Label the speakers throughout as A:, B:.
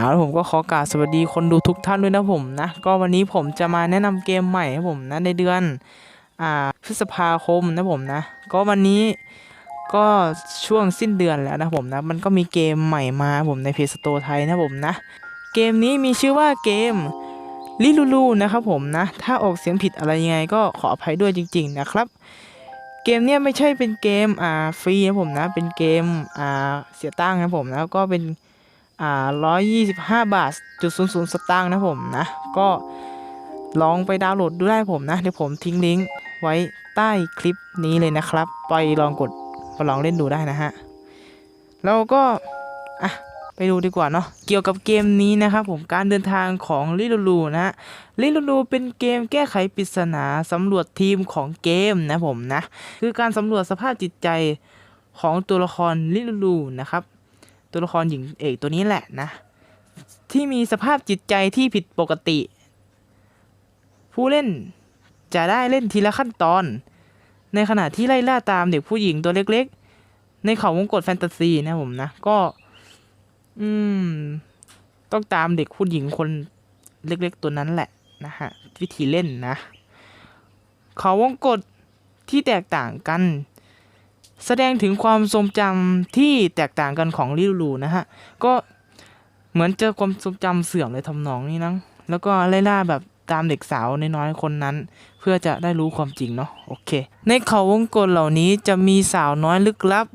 A: เอาแล้วผมก็ขอกราบสวัสดีคนดูทุกท่านด้วยนะผมนะ ก็วันนี้ผมจะมาแนะนำเกมใหม่ให้ผมนะในเดือนอ่าพฤษภาคมนะผมนะ ก็วันนี้ก็ช่วงสิ้นเดือนแล้วนะผมนะ มันก็มีเกมใหม่มาผมในเพจสโตไทยนะผมนะ เกมนี้มีชื่อว่าเกมลิลูลูนะครับผมนะ ถ้าออกเสียงผิดอะไรยังไงก็ขออภัยด้วยจริง ๆ นะครับ เกมเนี้ยไม่ใช่เป็นเกมอ่าฟรีนะผมนะ เป็นเกมอ่าเสียตังค์นะผมนะก็เป็น อ่าร้อยยี่สิบห้าบาทจุดศูนย์ศูนย์สตางค์นะผมนะ ก็ลองไปดาวน์โหลดดูได้ผมนะ เดี๋ยวผมทิ้งลิงก์ไว้ใต้คลิปนี้เลยนะครับ ไปลองกดไปลองเล่นดูได้นะฮะ แล้วก็อะไปดูดีกว่าเนาะ เกี่ยวกับเกมนี้นะครับผม การเดินทางของลิลูลูนะฮะ ลิลูลูเป็นเกมแก้ไขปริศนาสำรวจทีมของเกมนะผมนะ คือการสำรวจสภาพจิตใจของตัวละครลิลูลูนะครับ ตัวละครหญิงเอกตัวนี้แหละนะ ที่มีสภาพจิตใจที่ผิดปกติ ผู้เล่นจะได้เล่นทีละขั้นตอน ในขณะที่ไล่ล่าตามเด็กผู้หญิงตัวเล็กๆ ในเขาวงกตแฟนตาซีนะผมนะ ก็ อืม ต้องตามเด็กผู้หญิงคนเล็กๆตัวนั้นแหละนะฮะวิธีเล่นนะ เขาวงกตที่แตกต่างกัน แสดงถึงความทรงจำที่แตกต่างกันของลิลูนะฮะ ก็เหมือนเจอความทรงจำเสื่อมเลยทำนองนี้นะแล้วก็ไล่ล่าแบบตามเด็กสาวน้อยๆคนนั้น เพื่อจะได้รู้ความจริงเนาะโอเค ในเขาวงกลเหล่านี้จะมีสาวน้อยลึกลับ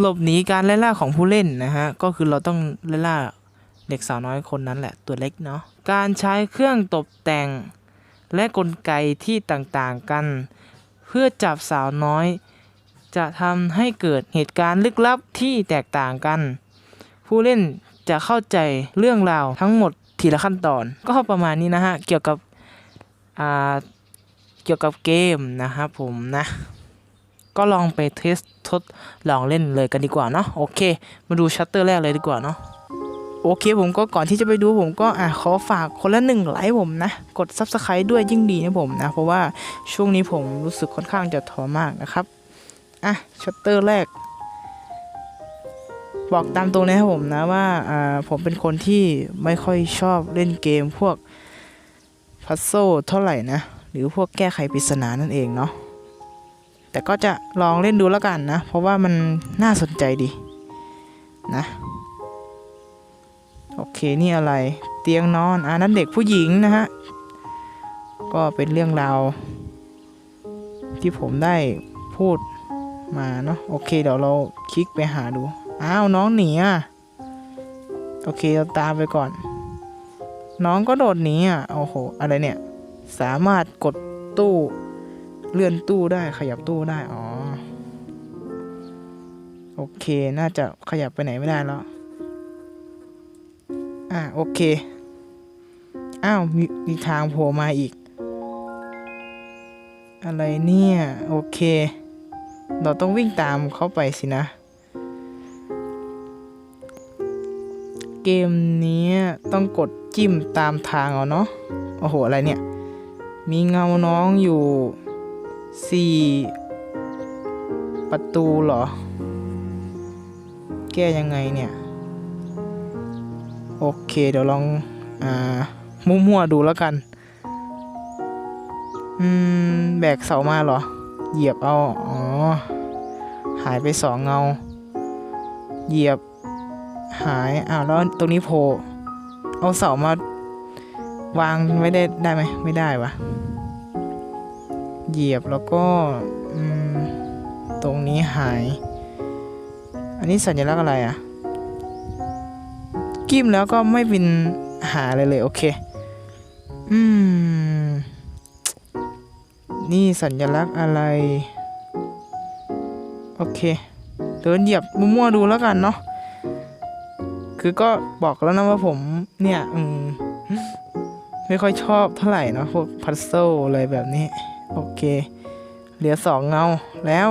A: หลบหนีการไล่ล่าของผู้เล่นนะฮะ ก็คือเราต้องไล่ล่าเด็กสาวน้อยคนนั้นแหละตัวเล็กเนาะการใช้เครื่องตกแต่ง และกลไกที่ต่างๆกัน เพื่อจับสาวน้อย จะทำให้เกิดเหตุการณ์ลึกลับที่แตกต่างกัน ผู้เล่นจะเข้าใจเรื่องราวทั้งหมดทีละขั้นตอน ก็ประมาณนี้นะฮะ เกี่ยวกับเกี่ยวกับเกมนะครับผมนะ ก็ลองไปเทสทดลองเล่นเลยกันดีกว่าเนาะโอเค มาดูชัตเตอร์แรกเลยดีกว่าเนาะโอเคผมก็ก่อนที่จะไปดูผมก็อะขอฝากคนละหนึ่งไลค์ผมนะ กด Subscribe ด้วยยิ่งดีนะผมนะ เพราะว่าช่วงนี้ผมรู้สึกค่อนข้างจะท้อมากนะครับ อะชัตเตอร์แรก บอกตามตรงนะครับผมนะว่าอ่าผมเป็นคนที่ไม่ค่อยชอบเล่นเกมพวกพัซโซเท่าไหร่นะ หรือพวกแก้ไขปริศนานั่นเองเนาะแต่ก็จะลองเล่นดูแล้วกันนะ เพราะว่ามันน่าสนใจดีนะ โอเคนี่อะไรเตียงนอนอ่านั้นเด็กผู้หญิงนะฮะ ก็เป็นเรื่องราวที่ผมได้พูด มาเนาะโอเคเดี๋ยวเราคลิกไปหาดู อ้าวน้องหนีอะโอเคเราตามไปก่อน น้องก็โดดหนีอะโอ้โหอะไรเนี่ย สามารถกดตู้เลื่อนตู้ได้ขยับตู้ได้อ๋อโอเคน่าจะขยับไปไหนไม่ได้แล้วอะโอเคอ้าวมีมีทางโผล่มาอีก อะไรเนี่ย โอเค เราต้องวิ่งตามเขาไปสินะ เกมนี้ต้องกดจิ้มตามทางเอาเนาะ โอ้โห อะไรเนี่ย มีเงาน้องอยู่สี่ประตูเหรอ แก้ยังไงเนี่ย โอเค เดี๋ยวลอง อ่า มั่วๆดูแล้วกัน อืม แบกเสามาเหรอ เหยียบเอาอ๋อ หายไปสองเงา เหยียบ หายอ้าวแล้วตรงนี้โผล่เอาเสามาวางไว้ได้ได้ไหมไม่ได้วะเหยียบแล้วก็ตรงนี้หาย อันนี้สัญลักษณ์อะไรอะกิ้มแล้วก็ไม่เป็นหาเลยเลยโอเค อืม นี่สัญลักษณ์อะไร โอเค เดินเหยียบมั่วๆดูแล้วกันเนาะ คือก็บอกแล้วนะว่าผมเนี่ยอืมไม่ค่อยชอบเท่าไหร่นะพวกพัซเซิลอะไรแบบนี้ โอเค เหลือสองเงาแล้ว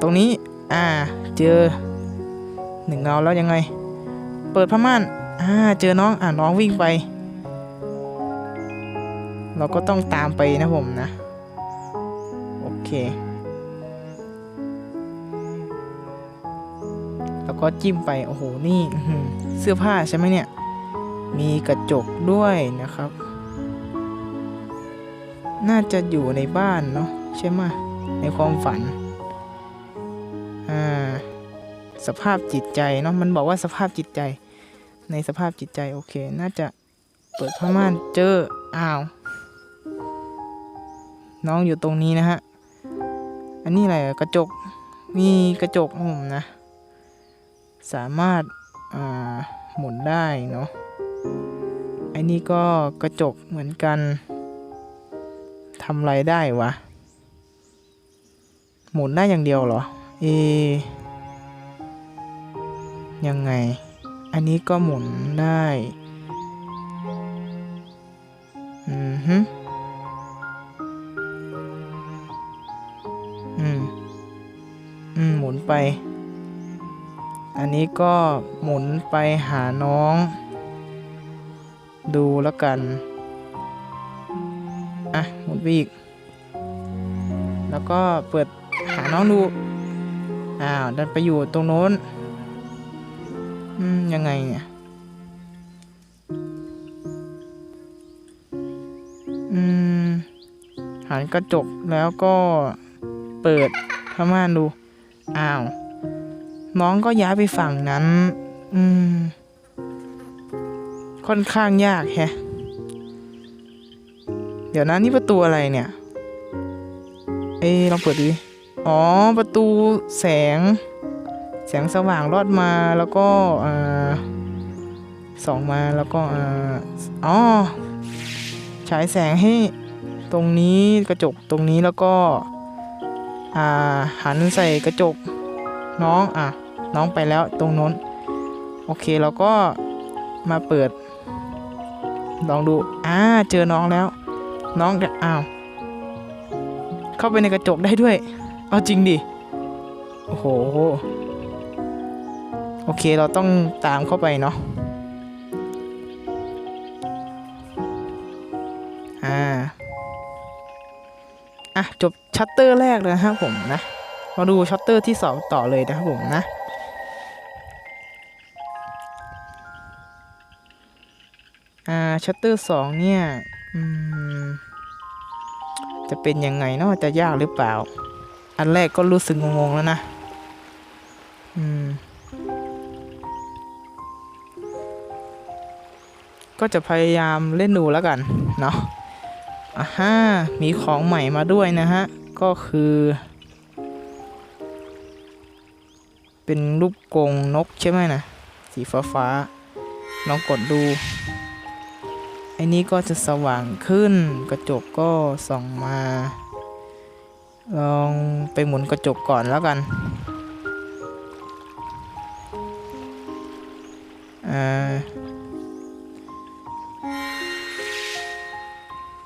A: ตรงนี้ อ่า เจอหนึ่งเงาแล้วยังไง เปิดผ้าม่านอ่าเจอน้องอ่าน้องวิ่งไป เราก็ต้องตามไปนะผมนะ โอเค ก็จิ้มไปโอ้โหนี่เสื้อผ้าใช่ไหมเนี่ย มีกระจกด้วยนะครับ น่าจะอยู่ในบ้านเนาะใช่ไหมในความฝันอ่าสภาพจิตใจเนาะมันบอกว่าสภาพจิตใจ ในสภาพจิตใจโอเค น่าจะเปิดผ้าม่านเจออ้าว น้องอยู่ตรงนี้นะฮะ อันนี้อะไรกระจกมีกระจกนะผมนะ สามารถาหมุนได้เนาะอันนี้ก็กระจกเหมือนกันทำไรได้วะ หมุนได้อย่างเดียวเหรอ เอ ยังไง อันนี้ก็หมุนได้ อืมฮึอืม อืม หมุนไป อันนี้ก็หมุนไปหาน้อง ดูแล้วกัน อะ หมุนไปอีก แล้วก็เปิดหาน้องดู อ้าว ดันไปอยู่ตรงโน้น อืม ยังไงเนี่ย อืม หันกระจกแล้วก็เปิดผ้าม่านดู อ้าว น้องก็ย้ายไปฝั่งนั้น อืม ค่อนข้างยากแฮะ เดี๋ยวนะนี่ประตูอะไรเนี่ย เอ้ลองเปิดดูดิ อ๋อ ประตูแสง แสงสว่างรอดมาแล้วก็อ่าส่องมาแล้วก็อ่าอ๋อ ฉายแสงให้ตรงนี้กระจกตรงนี้แล้วก็ อ่า หันใส่กระจกน้องอะ น้องไปแล้วตรงโน้น โอเคเราก็มาเปิด ลองดู อ่า เจอน้องแล้ว น้องอ้าว เข้าไปในกระจกได้ด้วย เอาจริงดิ โอ้โห โอเคเราต้องตามเข้าไปเนาะ อ่า อะ จบชัตเตอร์แรกเลยนะครับผมนะ มาดูชัตเตอร์ที่สองต่อเลยนะครับผมนะ อ่าชัตเตอร์สองเนี่ยจะเป็นยังไงเนาะจะยากหรือเปล่า อันแรกก็รู้สึกงงๆแล้วนะ อืม ก็จะพยายามเล่นดูแล้วกัน เนาะอ่าฮะมีของใหม่มาด้วยนะฮะ ก็คือ เป็นรูปกงนกใช่ไหมนะ สีฟ้าฟ้าๆลองกดดู อ้นี้ก็จะสว่างขึ้น กระจกก็ส่องมา ลองไปหมุนกระจกก่อนแล้วกันอ่า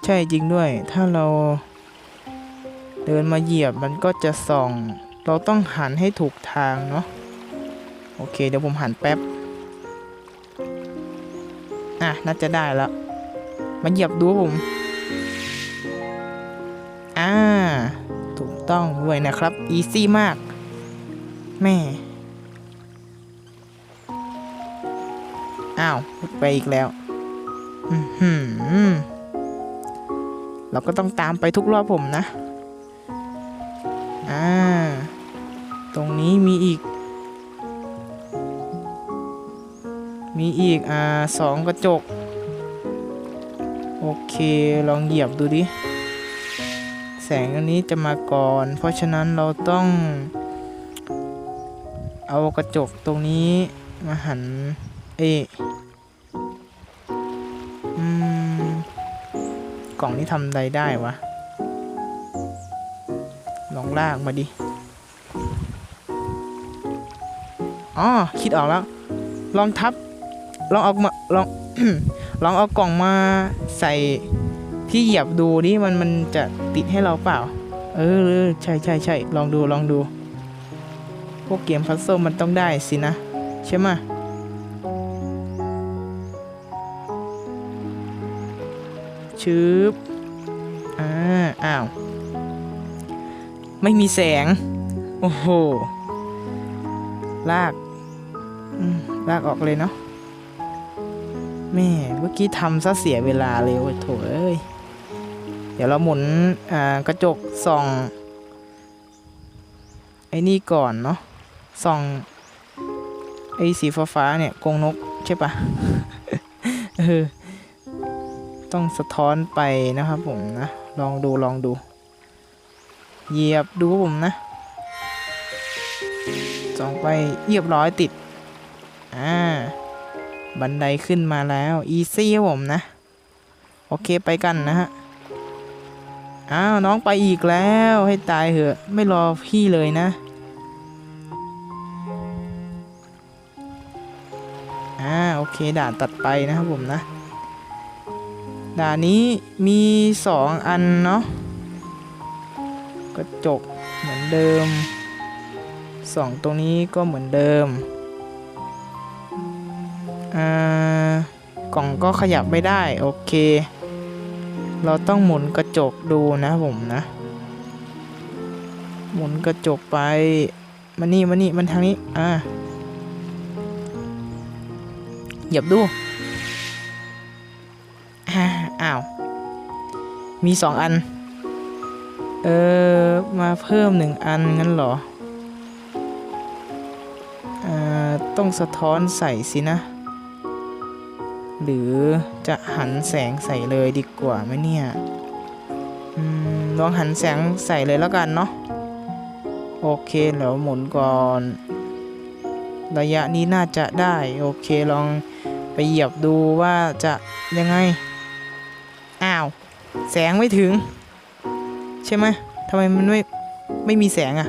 A: ใช่จริงด้วย ถ้าเราเดินมาเหยียบมันก็จะส่อง เราต้องหันให้ถูกทางเนาะ โอเค เดี๋ยวผมหันแป๊บ อะ น่าจะได้แล้ว มาเหยียบดูผม อ่า ถูกต้องด้วยนะครับ อีซี่มาก แม่ อ้าวไปอีกแล้ว อือหือเราก็ต้องตามไปทุกรอบผมนะ อ่า ตรงนี้มีอีก มีอีก อ่าสองกระจก โอเคลองเหยียบดูดิ แสงอันนี้จะมาก่อน เพราะฉะนั้นเราต้อง เอากระจกตรงนี้มาหัน เอะอืม กล่องนี้ทำใดได้วะ ลองลากมาดิ อ๋อ คิดออกแล้ว ลองทับ ลองเอามา ลองลองเอากล่องมา ใส่ที่เหยียบดูดิมันมันจะติดให้เราเปล่า เออใช่ใช่ใช่ลองดูลองดู พวกเกมพัซเซิลมันต้องได้สินะ ใช่ไหมชืบอ่าอ้าว ไม่มีแสง โอ้โห ลาก ลากออกเลยเนาะ แม่เมื่อกี้ทำซะเสียเวลาเลยโอ้ยโถเอ้ยเดี๋ยวเราหมุนอ่ากระจกส่องไอ้นี่ก่อนเนาะส่องไอ้สีฟ้าเนี่ยกงนกใช่ปะเออต้องสะท้อนไปนะครับผมนะลองดูลองดู เหยียบดูผมนะส่องไปเรียบร้อยติดอ่า บันไดขึ้นมาแล้ว อีซี่ครับผมนะ โอเคไปกันนะฮะ อ้าว น้องไปอีกแล้วให้ตายเหอะ ไม่รอพี่เลยนะ อ่า โอเค ด่านตัดไปนะครับผมนะ ด่านนี้มีสองอันเนาะกระจกเหมือนเดิมสองตรงนี้ก็เหมือนเดิม อ่ากล่องก็ขยับไม่ได้ โอเค เราต้องหมุนกระจกดูนะผมนะ หมุนกระจกไปมานี่มานี่มันทางนี้อ่าเหยียบดูอ้าว มีสองอัน เออ มาเพิ่มหนึ่งอันงั้นเหรอ อ่า ต้องสะท้อนใส่สินะ หรือจะหันแสงใส่เลยดีกว่าไหมเนี่ยอลองหันแสงใส่เลยแล้วกันเนาะโอเคแล้วหมุนก่อน ระยะนี้น่าจะได้ โอเคลองไปเหยียบดูว่าจะยังไง อ้าว แสงไม่ถึง ใช่ไหมทำไมมันไม่ ไม่มีแสงอะ่ะ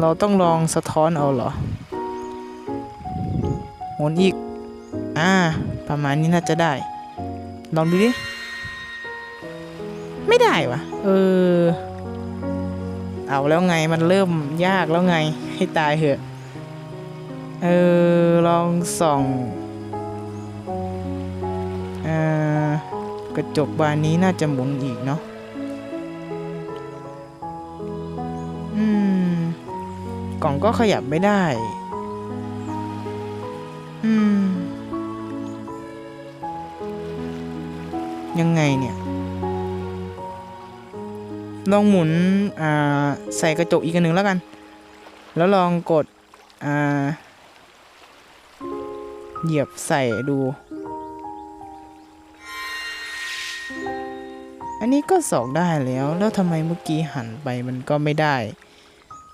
A: เราต้องลองสะท้อนเอาเหรอ นอีก อ่า ประมาณนี้น่าจะได้ ลองดูดิ ไม่ได้วะเออ เอาแล้วไงมันเริ่มยากแล้วไง ให้ตายเหอะ เออ ลองส่องอ่อกระจกบานนี้น่าจะหมุนอีกเนาะอืมกล่องก็ขยับไม่ได้ ยังไงเนี่ย ลองหมุนอ่าใส่กระจกอีกหนึ่งแล้วกัน แล้วลองกดอ่าเหยียบใส่ดู อันนี้ก็สองได้แล้ว แล้วทำไมเมื่อกี้หันไปมันก็ไม่ได้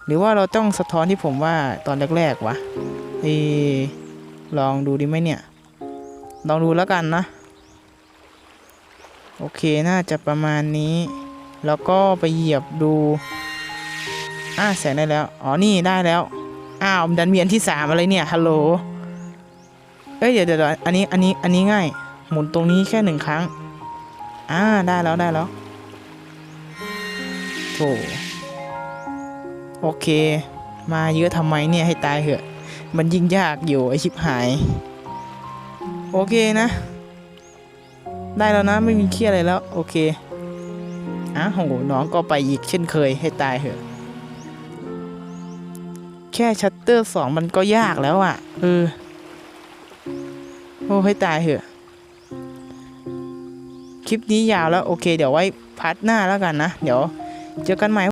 A: หรือว่าเราต้องสะท้อนที่ผมว่าตอนแรกๆวะเอ ลองดูดิไหมเนี่ย ลองดูแล้วกันนะ โอเคน่าจะประมาณนี้ แล้วก็ไปเหยียบดูอ่าแสงได้แล้ว อ๋อ นี่ได้แล้ว อ้าวมันดันมีอันที่สามอะไรเนี่ย ฮัลโหล เอ้ยเดี๋ยวเดี๋ยวเดี๋ยวอันนี้ อันนี้ อันนี้ง่าย หมุนตรงนี้แค่หนึ่งครั้ง อ่า ได้แล้ว ได้แล้วโถโอเค มาเยอะทำไมเนี่ย ให้ตายเหอะ มันยิ่งยากอยู่ไอชิบหาย โอเคนะ ได้แล้วนะไม่มีเครียดอะไรแล้ว โอเคอ้าวโหน้องก็ไปอีกเช่นเคยให้ตายเหอะ แค่ชัตเตอร์สองมันก็ยากแล้วอะ่ะเออโอ้ให้ตายเหอะ คลิปนี้ยาวแล้ว โอเค เดี๋ยวไว้พาร์ทหน้าแล้วกันนะ เดี๋ยวเจอกันใหม่